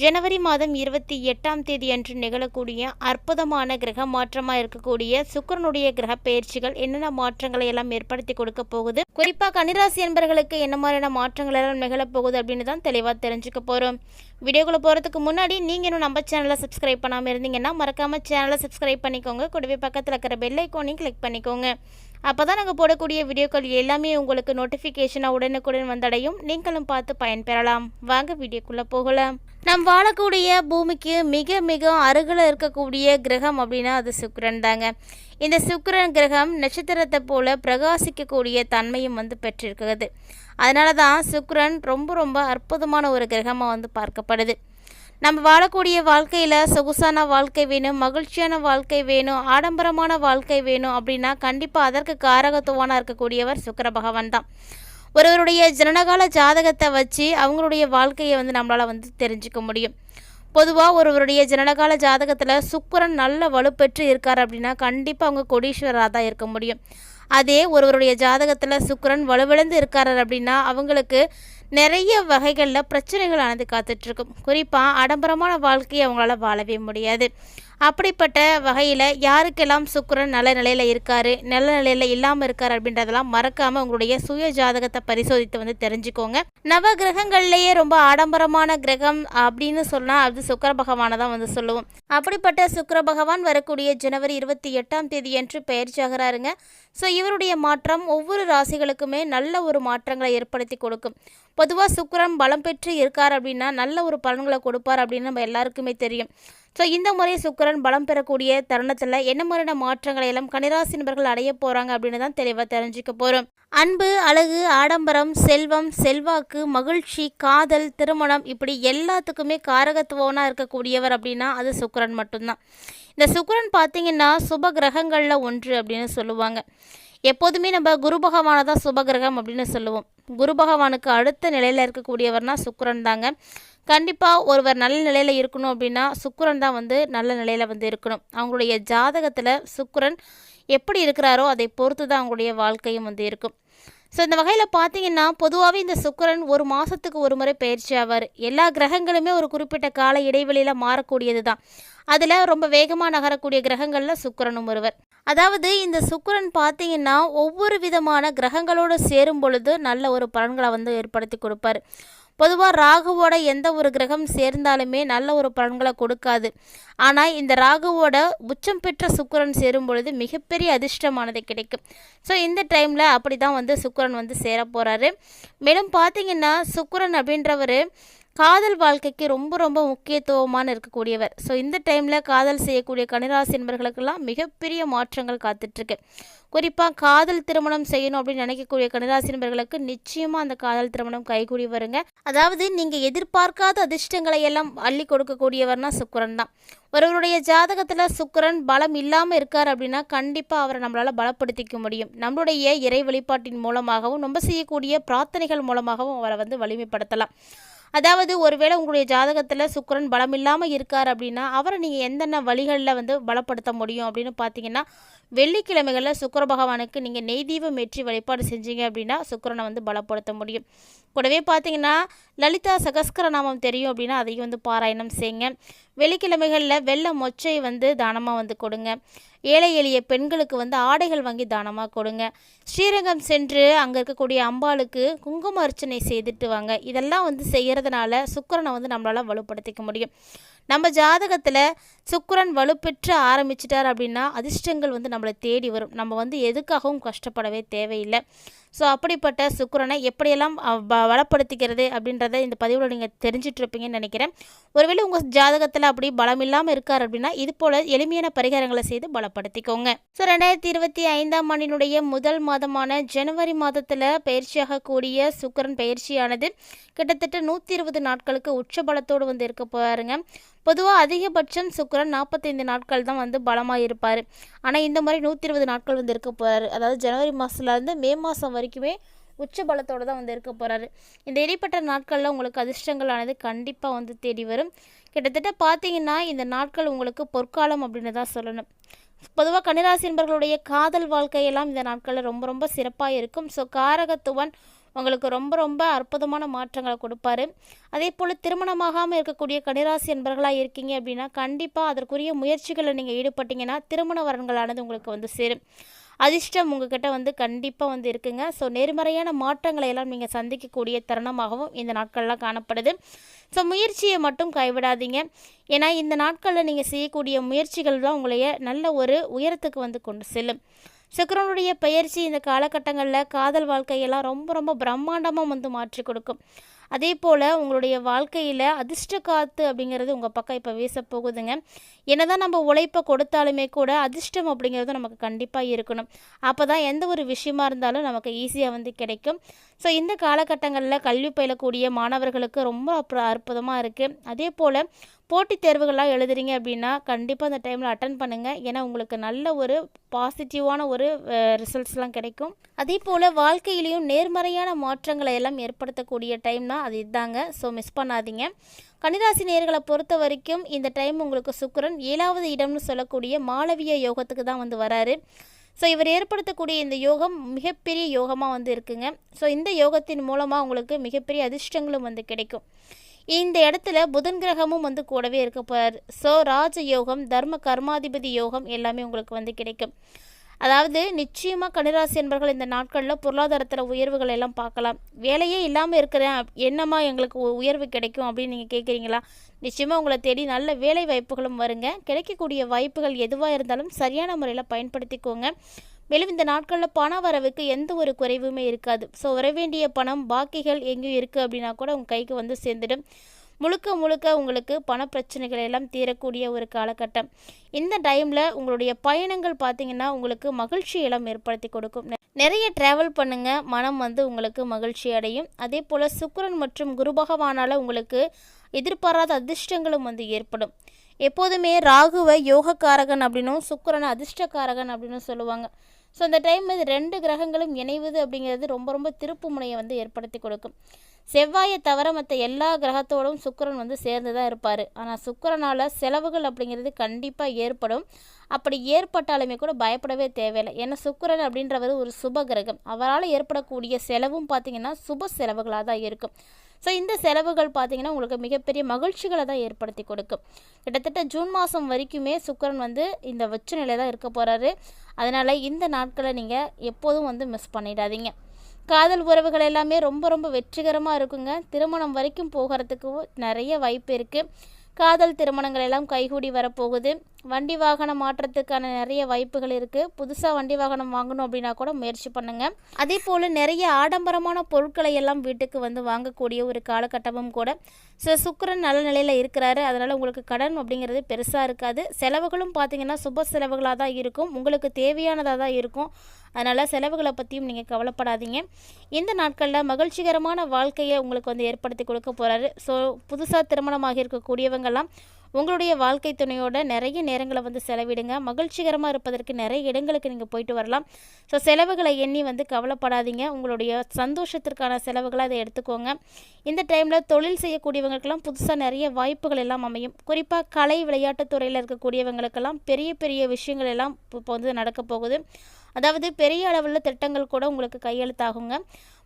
ஜனவரி மாதம் இருபத்தி எட்டாம் தேதி அன்று நிகழக்கூடிய அற்புதமான கிரக மாற்றமாக இருக்கக்கூடிய சுக்கிரனுடைய கிரக பயிற்சிகள் என்னென்ன மாற்றங்களை எல்லாம் ஏற்படுத்தி கொடுக்க போகுது? குறிப்பாக கன்னிராசி என்பர்களுக்கு என்ன மாதிரியான மாற்றங்கள் எல்லாம் நிகழப்போகுது அப்படின்னு தான் தெளிவாக தெரிஞ்சுக்க போகிறோம் வீடியோக்குள்ளே போகிறதுக்கு முன்னாடி நீங்கள் இன்னும் நம்ம சேனலை சப்ஸ்கிரைப் பண்ணாமல் இருந்தீங்கன்னா மறக்காமல் சேனலை சப்ஸ்கிரைப் பண்ணிக்கோங்க. கூடவே பக்கத்தில் இருக்கிற பெல் ஐக்கோனையும் கிளிக் பண்ணிக்கோங்க. அப்போ தான் நாங்கள் போடக்கூடிய வீடியோக்கள் எல்லாமே உங்களுக்கு நோட்டிஃபிகேஷனாக உடனுக்குடன் வந்தடையும். நீங்களும் பார்த்து பயன்பெறலாம். வாங்க வீடியோக்குள்ளே போகலாம். நம் வாழக்கூடிய பூமிக்கு மிக மிக அருகில் இருக்கக்கூடிய கிரகம் அப்படின்னா அது சுக்கரன் தாங்க. இந்த சுக்கரன் கிரகம் நட்சத்திரத்தை போல பிரகாசிக்கக்கூடிய தன்மையும் வந்து பெற்றிருக்கிறது. அதனால தான் சுக்கரன் ரொம்ப ரொம்ப அற்புதமான ஒரு கிரகமாக வந்து பார்க்கப்படுது. நம்ம வாழக்கூடிய வாழ்க்கையில் சொகுசான வாழ்க்கை வேணும் மகிழ்ச்சியான வாழ்க்கை வேணும் ஆடம்பரமான வாழ்க்கை வேணும் அப்படின்னா கண்டிப்பாக அதற்கு காரகத்துவனாக இருக்கக்கூடியவர் சுக்கர பகவான் தான். ஒருவருடைய ஜனனகால ஜாதகத்தை வச்சு அவங்களுடைய வாழ்க்கையை வந்து நம்மளால் வந்து தெரிஞ்சுக்க முடியும். பொதுவாக ஒருவருடைய ஜனனகால ஜாதகத்தில் சுக்கரன் நல்ல வலுப்பெற்று இருக்கார் அப்படின்னா கண்டிப்பாக அவங்க கொடீஸ்வரராக தான் இருக்க முடியும். அதே ஒருவருடைய ஜாதகத்தில் சுக்கரன் வலுவிழந்து இருக்கார் அப்படின்னா அவங்களுக்கு நிறைய வகைகளில் பிரச்சனைகள் பிரச்சனைகளானது காத்துட்ருக்கும் குறிப்பாக ஆடம்பரமான வாழ்க்கையை அவங்களால வாழவே முடியாது. அப்படிப்பட்ட வகையில் யாருக்கெல்லாம் சுக்கிரன் நல்ல நிலையில் இருக்கார் நல்ல நிலையில் இல்லாமல் இருக்கார் அப்படின்றதெல்லாம் மறக்காமல் உங்களுடைய சுய ஜாதகத்தை பரிசோதித்து வந்து தெரிஞ்சுக்கோங்க. நவ கிரகங்கள்லேயே ரொம்ப ஆடம்பரமான கிரகம் அப்படின்னு சொன்னால் அது சுக்கிர பகவானை தான் வந்து சொல்லுவோம். அப்படிப்பட்ட சுக்கிர பகவான் வரக்கூடிய ஜனவரி இருபத்தி எட்டாம் தேதி என்று பயிற்சி ஸோ இவருடைய மாற்றம் ஒவ்வொரு ராசிகளுக்குமே நல்ல ஒரு மாற்றங்களை ஏற்படுத்தி கொடுக்கும். பொதுவாக சுக்கரன் பலம் பெற்று இருக்கார் அப்படின்னா நல்ல ஒரு பலன்களை கொடுப்பார் அப்படின்னு நம்ம எல்லாருக்குமே தெரியும். ஸோ இந்த முறை சுக்கரன் பலம் பெறக்கூடிய தருணத்தில் என்ன மாதிரியான மாற்றங்களை எல்லாம் கனிராசி நபர்கள் அடைய போகிறாங்க அப்படின்னு தான் தெளிவாக தெரிஞ்சுக்க போகிறோம் அன்பு அழகு ஆடம்பரம் செல்வம் செல்வாக்கு மகிழ்ச்சி காதல் திருமணம் இப்படி எல்லாத்துக்குமே காரகத்துவனாக இருக்கக்கூடியவர் அப்படின்னா அது சுக்கரன் மட்டும்தான். இந்த சுக்கரன் பார்த்தீங்கன்னா சுப கிரகங்களில் ஒன்று அப்படின்னு சொல்லுவாங்க. எப்போதுமே நம்ம குரு பகவானை தான் சுபகிரகம் அப்படின்னு சொல்லுவோம். குரு பகவானுக்கு அடுத்த நிலையில் இருக்கக்கூடியவர்னா சுக்கரன் தாங்க. கண்டிப்பாக ஒருவர் நல்ல நிலையில் இருக்கணும் அப்படின்னா சுக்கரன் தான் வந்து நல்ல நிலையில் வந்து இருக்கணும். அவங்களுடைய ஜாதகத்தில் சுக்கரன் எப்படி இருக்கிறாரோ அதை பொறுத்து தான் அவங்களுடைய வாழ்க்கையும் வந்து இருக்கும். ஸோ இந்த வகையில் பார்த்தீங்கன்னா பொதுவாகவே இந்த சுக்கரன் ஒரு மாதத்துக்கு ஒரு முறை பயிற்சி ஆவார். எல்லா கிரகங்களுமே ஒரு குறிப்பிட்ட கால இடைவெளியில் மாறக்கூடியது தான் அதில் ரொம்ப வேகமாக நகரக்கூடிய கிரகங்களில் சுக்கரனும் ஒருவர். அதாவது இந்த சுக்கரன் பார்த்தீங்கன்னா ஒவ்வொரு விதமான கிரகங்களோடு சேரும் பொழுது நல்ல ஒரு பலன்களை வந்து ஏற்படுத்தி கொடுப்பார். பொதுவாக ராகுவோட எந்த ஒரு கிரகம் சேர்ந்தாலுமே நல்ல ஒரு பலன்களை கொடுக்காது. ஆனால் இந்த ராகுவோட உச்சம் பெற்ற சுக்கரன் சேரும் பொழுது மிகப்பெரிய அதிர்ஷ்டமானது கிடைக்கும். ஸோ இந்த டைமில் அப்படி தான் வந்து சுக்கரன் வந்து சேர போகிறாரு மேலும் பார்த்தீங்கன்னா சுக்கரன் அப்படின்றவர் காதல் வாழ்க்கைக்கு ரொம்ப ரொம்ப முக்கியத்துவமான இருக்கக்கூடியவர். ஸோ இந்த டைமில் காதல் செய்யக்கூடிய கனிராசி என்பர்களுக்கெல்லாம் மிகப்பெரிய மாற்றங்கள் காத்துட்ருக்கு. குறிப்பாக காதல் திருமணம் செய்யணும் அப்படின்னு நினைக்கக்கூடிய கனிராசி நண்பர்களுக்கு நிச்சயமாக அந்த காதல் திருமணம் கைகூடி வருங்க. அதாவது நீங்கள் எதிர்பார்க்காத அதிர்ஷ்டங்களை எல்லாம் அள்ளி கொடுக்கக்கூடியவர்னா சுக்கரன் தான். ஒருவருடைய ஜாதகத்தில் சுக்கரன் பலம் இல்லாமல் இருக்கார் அப்படின்னா கண்டிப்பாக அவரை நம்மளால் பலப்படுத்திக்க முடியும். நம்மளுடைய இறை வழிபாட்டின் மூலமாகவும் நம்ம செய்யக்கூடிய பிரார்த்தனைகள் மூலமாகவும் அவரை வந்து வலிமைப்படுத்தலாம். அதாவது ஒருவேளை உங்களுடைய ஜாதகத்தில் சுக்கரன் பலம் இல்லாமல் இருக்கார் அப்படின்னா அவரை நீங்கள் எந்தென்ன வழிகளில் வந்து பலப்படுத்த முடியும் அப்படின்னு பார்த்தீங்கன்னா வெள்ளிக்கிழமைகளில் சுக்கர பகவானுக்கு நீங்கள் நெய் தீபம் ஏற்றி வழிபாடு செஞ்சீங்க அப்படின்னா சுக்கிரனை வந்து பலப்படுத்த முடியும். கூடவே பார்த்தீங்கன்னா லலிதா சகஸ்கர நாமம் தெரியும் அப்படின்னா அதையும் வந்து பாராயணம் செய்யுங்க. வெள்ளிக்கிழமைகளில் வெள்ளை மொச்சை வந்து தானமாக வந்து கொடுங்க. ஏழை எளிய பெண்களுக்கு வந்து ஆடைகள் வாங்கி தானமாக கொடுங்க. ஸ்ரீரங்கம் சென்று அங்கே இருக்கக்கூடிய அம்பாளுக்கு குங்கும அர்ச்சனை செய்துட்டு வாங்க. இதெல்லாம் வந்து செய்கிறதுனால சுக்கிரனை வந்து நம்மளால் வலுப்படுத்திக்க முடியும். நம்ம ஜாதகத்தில் சுக்கரன் வலுப்பெற்று ஆரம்பிச்சிட்டார் அப்படின்னா அதிர்ஷ்டங்கள் வந்து நம்மளை தேடி வரும். நம்ம வந்து எதுக்காகவும் கஷ்டப்படவே தேவையில்லை. ஸோ அப்படிப்பட்ட சுக்கரனை எப்படியெல்லாம் அஹ், வளப்படுத்திக்கிறது அப்படின்றத இந்த பதிவில் நீங்கள் தெரிஞ்சிட்ருப்பீங்கன்னு நினைக்கிறேன். ஒருவேளை உங்கள் ஜாதகத்தில் அப்படி பலம் இல்லாமல் இருக்கார் அப்படின்னா இது போல் எளிமையான பரிகாரங்களை செய்து பலப்படுத்திக்கோங்க. ஸோ ரெண்டாயிரத்தி இருபத்தி ஐந்தாம் ஆண்டினுடைய முதல் மாதமான ஜனவரி மாதத்தில் பயிற்சியாகக்கூடிய சுக்கரன் பயிற்சியானது கிட்டத்தட்ட நூற்றி இருபது நாட்களுக்கு உச்ச பலத்தோடு வந்து இருக்க போகிறாருங்க பொதுவாக அதிகபட்சம் சுக்கிரன் நாற்பத்தைந்து நாட்கள் தான் வந்து பலமாக இருப்பார் ஆனால் இந்த மாதிரி நூற்றி இருபது நாட்கள் வந்து இருக்க போகிறாரு அதாவது ஜனவரி மாதத்துலேருந்து மே மாதம் வரைக்குமே உச்ச பலத்தோடு தான் வந்து இருக்க போகிறாரு இந்த இடைப்பட்ட நாட்களில் உங்களுக்கு அதிர்ஷ்டங்களானது கண்டிப்பாக வந்து தேடி வரும். கிட்டத்தட்ட பார்த்தீங்கன்னா இந்த நாட்கள் உங்களுக்கு பொற்காலம் அப்படின்னு தான் சொல்லணும். பொதுவாக கன்னிராசி என்பர்களுடைய காதல் வாழ்க்கையெல்லாம் இந்த நாட்களில் ரொம்ப ரொம்ப சிறப்பாக இருக்கும். ஸோ காரகத்துவன் உங்களுக்கு ரொம்ப ரொம்ப அற்புதமான மாற்றங்களை கொடுப்பாரு. அதே போல் திருமணமாகாமல் இருக்கக்கூடிய கனிராசி என்பர்களாக இருக்கீங்க அப்படின்னா கண்டிப்பாக அதற்குரிய முயற்சிகளை நீங்கள் ஈடுபட்டீங்கன்னா திருமண வரன்களானது உங்களுக்கு வந்து சேரும். அதிர்ஷ்டம் உங்ககிட்ட வந்து கண்டிப்பாக வந்து இருக்குங்க. ஸோ நேர்மறையான மாற்றங்களை எல்லாம் நீங்கள் சந்திக்கக்கூடிய தருணமாகவும் இந்த நாட்கள்லாம் காணப்படுது. ஸோ முயற்சியை மட்டும் கைவிடாதீங்க. ஏன்னா இந்த நாட்களில் நீங்கள் செய்யக்கூடிய முயற்சிகள் தான் உங்களைய நல்ல ஒரு உயரத்துக்கு வந்து கொண்டு செல்லும். சுக்கரனுடைய பயிற்சி இந்த காலகட்டங்களில் காதல் வாழ்க்கையெல்லாம் ரொம்ப ரொம்ப பிரம்மாண்டமாக வந்து மாற்றி கொடுக்கும். அதே போல் உங்களுடைய வாழ்க்கையில் அதிர்ஷ்ட காத்து அப்படிங்கிறது உங்கள் பக்கம் இப்போ வீச போகுதுங்க. என்னதான் நம்ம உழைப்பை கொடுத்தாலுமே கூட அதிர்ஷ்டம் அப்படிங்கிறது நமக்கு கண்டிப்பாக இருக்கணும். அப்போ தான் எந்த ஒரு விஷயமா இருந்தாலும் நமக்கு ஈஸியாக வந்து கிடைக்கும். ஸோ இந்த காலகட்டங்களில் கல்வி பயிலக்கூடிய மாணவர்களுக்கு ரொம்ப அற்புதமாக இருக்குது அதே போல் போட்டித் தேர்வுகள்லாம் எழுதுறீங்க அப்படின்னா கண்டிப்பாக அந்த டைமில் அட்டன் பண்ணுங்கள் ஏன்னா உங்களுக்கு நல்ல ஒரு பாசிட்டிவான ஒரு ரிசல்ட்ஸ்லாம் கிடைக்கும். அதே போல் வாழ்க்கையிலையும் நேர்மறையான மாற்றங்களை எல்லாம் ஏற்படுத்தக்கூடிய டைம் தான் அது இதாங்க. ஸோ மிஸ் பண்ணாதீங்க. கன்னிராசி நேர்களை பொறுத்த வரைக்கும் இந்த டைம் உங்களுக்கு சுக்கரன் ஏழாவது இடம்னு சொல்லக்கூடிய மாளவிய யோகத்துக்கு தான் வந்து வராரு. ஸோ இவர் ஏற்படுத்தக்கூடிய இந்த யோகம் மிகப்பெரிய யோகமாக வந்து இருக்குங்க. ஸோ இந்த யோகத்தின் மூலமாக உங்களுக்கு மிகப்பெரிய அதிர்ஷ்டங்களும் வந்து கிடைக்கும். இந்த இடத்துல புதன் கிரகமும் வந்து கூடவே இருக்க போகிறார் ஸோ ராஜ யோகம் தர்ம கர்மாதிபதி யோகம் எல்லாமே உங்களுக்கு வந்து கிடைக்கும். அதாவது நிச்சயமாக கணிராசி என்பர்கள் இந்த நாட்களில் பொருளாதாரத்தில் உயர்வுகள் எல்லாம் பார்க்கலாம். வேலையே இல்லாமல் இருக்கிறேன் என்னம்மா எங்களுக்கு உ- உயர்வு கிடைக்கும் அப்படின்னு நீங்கள் கேட்குறீங்களா நிச்சயமாக உங்களை தேடி நல்ல வேலை வாய்ப்புகளும் வருங்க. கிடைக்கக்கூடிய வாய்ப்புகள் எதுவாக இருந்தாலும் சரியான முறையில் பயன்படுத்திக்கோங்க. மேலும் இந்த நாட்களில் பண வரவுக்கு எந்த ஒரு குறைவுமே இருக்காது. ஸோ வர வேண்டிய பணம் பாக்கிகள் எங்கேயும் இருக்குது அப்படின்னா கூட உங்கள் கைக்கு வந்து சேர்ந்துடும். முழுக்க முழுக்க உங்களுக்கு பண பிரச்சனைகள் எல்லாம் தீரக்கூடிய ஒரு காலகட்டம். இந்த டைமில் உங்களுடைய பயணங்கள் பார்த்தீங்கன்னா உங்களுக்கு மகிழ்ச்சி எல்லாம் ஏற்படுத்தி கொடுக்கும். நிறைய ட்ராவல் பண்ணுங்க மனம் வந்து உங்களுக்கு மகிழ்ச்சி அடையும். அதே போல் சுக்கரன் மற்றும் குரு பகவானால் உங்களுக்கு எதிர்பாராத அதிர்ஷ்டங்களும் வந்து ஏற்படும். எப்போதுமே ராகுவை யோகக்காரகன் அப்படின்னும் சுக்கரனை அதிர்ஷ்டக்காரகன் அப்படின்னு சொல்லுவாங்க. ஸோ அந்த டைம் இது ரெண்டு கிரகங்களும் இணைவது அப்படிங்கிறது ரொம்ப ரொம்ப திருப்பு முனையை வந்து ஏற்படுத்தி கொடுக்கும். செவ்வாயை தவிர மற்ற எல்லா கிரகத்தோடும் சுக்கரன் வந்து சேர்ந்து தான் இருப்பார். ஆனால் சுக்கரனால் செலவுகள் அப்படிங்கிறது கண்டிப்பாக ஏற்படும். அப்படி ஏற்பட்டாலுமே கூட பயப்படவே தேவையில்லை. ஏன்னா சுக்கிரன் அப்படின்றவர் ஒரு சுப கிரகம். அவரால் ஏற்படக்கூடிய செலவும் பார்த்தீங்கன்னா சுப செலவுகளாக தான் இருக்கும். ஸோ இந்த செலவுகள் பார்த்தீங்கன்னா உங்களுக்கு மிகப்பெரிய மகிழ்ச்சிகளை தான் ஏற்படுத்தி கொடுக்கும். கிட்டத்தட்ட ஜூன் மாதம் வரைக்குமே சுக்கரன் வந்து இந்த வச்ச நிலை தான் இருக்க போகிறாரு அதனால் இந்த நாட்களை நீங்கள் எப்போதும் வந்து மிஸ் பண்ணிடாதீங்க. காதல் உறவுகள் எல்லாமே ரொம்ப ரொம்ப வெற்றிகரமாக இருக்குங்க. திருமணம் வரைக்கும் போகிறதுக்கு நிறைய வாய்ப்பு இருக்குது காதல் திருமணங்கள் எல்லாம் கைகூடி வரப்போகுது. வண்டி வாகனம் மாற்றத்துக்கான நிறைய வாய்ப்புகள் இருக்குது புதுசாக வண்டி வாகனம் வாங்கணும் அப்படின்னா கூட முயற்சி பண்ணுங்கள் அதே போல் நிறைய ஆடம்பரமான பொருட்களை எல்லாம் வீட்டுக்கு வந்து வாங்கக்கூடிய ஒரு காலகட்டமும் கூட ஸோ சுக்கரன் நல்ல நிலையில் இருக்கிறாரு. அதனால் உங்களுக்கு கடன் அப்படிங்கிறது பெருசாக இருக்காது. செலவுகளும் பார்த்தீங்கன்னா சுப செலவுகளாக தான் இருக்கும். உங்களுக்கு தேவையானதாக தான் இருக்கும். அதனால் செலவுகளை பற்றியும் நீங்கள் கவலைப்படாதீங்க. இந்த நாட்களில் மகிழ்ச்சிகரமான வாழ்க்கையை உங்களுக்கு வந்து ஏற்படுத்தி கொடுக்க போகிறாரு ஸோ புதுசாக திருமணமாக இருக்கக்கூடியவங்க இருக்கக்கூடியவங்கெல்லாம் உங்களுடைய வாழ்க்கை துணையோட நிறைய நேரங்களை வந்து செலவிடுங்க. மகிழ்ச்சிகரமாக இருப்பதற்கு நிறைய இடங்களுக்கு நீங்கள் போயிட்டு வரலாம். ஸோ செலவுகளை எண்ணி வந்து கவலைப்படாதீங்க. உங்களுடைய சந்தோஷத்திற்கான செலவுகளை அதை எடுத்துக்கோங்க. இந்த டைமில் தொழில் செய்யக்கூடியவங்களுக்கெல்லாம் புதுசாக நிறைய வாய்ப்புகள் எல்லாம் அமையும். குறிப்பாக கலை விளையாட்டுத் துறையில் இருக்கக்கூடியவங்களுக்கெல்லாம் பெரிய பெரிய விஷயங்கள் எல்லாம் இப்போ வந்து நடக்க போகுது. அதாவது பெரிய அளவில் திட்டங்கள் கூட உங்களுக்கு கையெழுத்தாகுங்க.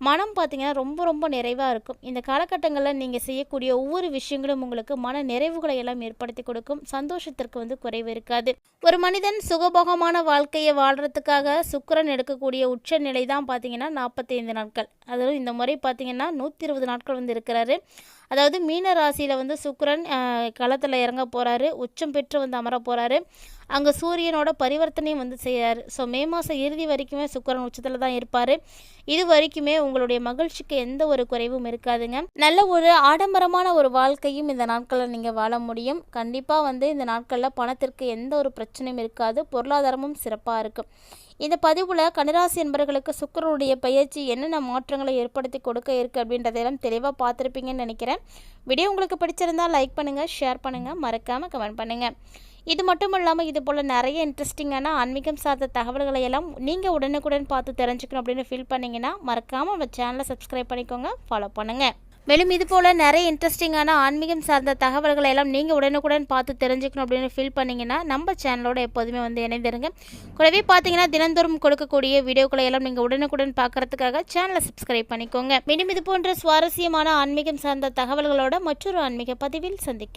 மனம் பார்த்தீங்கன்னா ரொம்ப ரொம்ப நிறைவாக இருக்கும். இந்த காலகட்டங்களில் நீங்கள் செய்யக்கூடிய ஒவ்வொரு விஷயங்களும் உங்களுக்கு மன நிறைவுகளை எல்லாம் ஏற்படுத்தி கொடுக்கும். சந்தோஷத்திற்கு வந்து குறைவு இருக்காது. ஒரு மனிதன் சுகபோகமான வாழ்க்கையை வாழ்கிறதுக்காக சுக்கிரன் எடுக்கக்கூடிய உச்ச நிலை தான் பார்த்தீங்கன்னா நாற்பத்தைந்து நாட்கள். அதுவும் இந்த முறை பார்த்தீங்கன்னா நூற்றி இருபது நாட்கள் வந்து இருக்கிறாரு. அதாவது மீன ராசியில் வந்து சுக்கரன் களத்தில் இறங்க போகிறாரு உச்சம் பெற்று வந்து அமர போகிறாரு அங்கே சூரியனோட பரிவர்த்தனையும் வந்து செய்கிறார் ஸோ மே மாதம் இறுதி வரைக்குமே சுக்கிரன் உச்சத்தில் தான் இருப்பார். இது வரைக்குமே உங்களுடைய மகிழ்ச்சிக்கு எந்த ஒரு குறைவும் இருக்காதுங்க. நல்ல ஒரு ஆடம்பரமான ஒரு வாழ்க்கையும் இந்த நாட்களில் நீங்கள் வாழ முடியும். கண்டிப்பாக வந்து இந்த நாட்களில் பணத்திற்கு எந்த ஒரு பிரச்சனையும் இருக்காது. பொருளாதாரமும் சிறப்பாக இருக்கும் இந்த பதிவில் கன்னிராசி என்பவர்களுக்கு சுக்கரனுடைய பயிற்சி என்னென்ன மாற்றங்களை ஏற்படுத்தி கொடுக்க இருக்குது அப்படின்றதெல்லாம் தெளிவாக பார்த்துருப்பீங்கன்னு நினைக்கிறேன். வீடியோ உங்களுக்கு பிடிச்சிருந்தா லைக் பண்ணுங்கள் ஷேர் பண்ணுங்கள் மறக்காமல் கமெண்ட் பண்ணுங்கள் இது மட்டும் இல்லாமல் இது போல் நிறைய இன்ட்ரெஸ்டிங்கான ஆன்மீகம் சார்ந்த தகவல்களை எல்லாம் நீங்கள் உடனுக்குடன் பார்த்து தெரிஞ்சுக்கணும் அப்படின்னு ஃபீல் பண்ணிங்கன்னா மறக்காமல் நம்ம சேனலை சப்ஸ்கிரைப் பண்ணிக்கோங்க ஃபாலோ பண்ணுங்கள் மேலும் இது போல் நிறைய இன்ட்ரெஸ்டிங்கான ஆன்மீகம் சார்ந்த தகவல்களை எல்லாம் நீங்கள் உடனுக்குடன் பார்த்து தெரிஞ்சுக்கணும் அப்படின்னு ஃபீல் பண்ணிங்கன்னா நம்ம சேனலோட எப்போதுமே வந்து இணைந்திருங்க. கூடவே பார்த்தீங்கன்னா தினந்தோறும் கொடுக்கக்கூடிய வீடியோக்களை எல்லாம் நீங்கள் உடனுக்குடன் பார்க்கறதுக்காக சேனலை சப்ஸ்கிரைப் பண்ணிக்கோங்க. மேலும் இது போன்ற சுவாரஸ்யமான ஆன்மீகம் சார்ந்த தகவல்களோட மற்றொரு ஆன்மீக பதிவில் சந்திக்க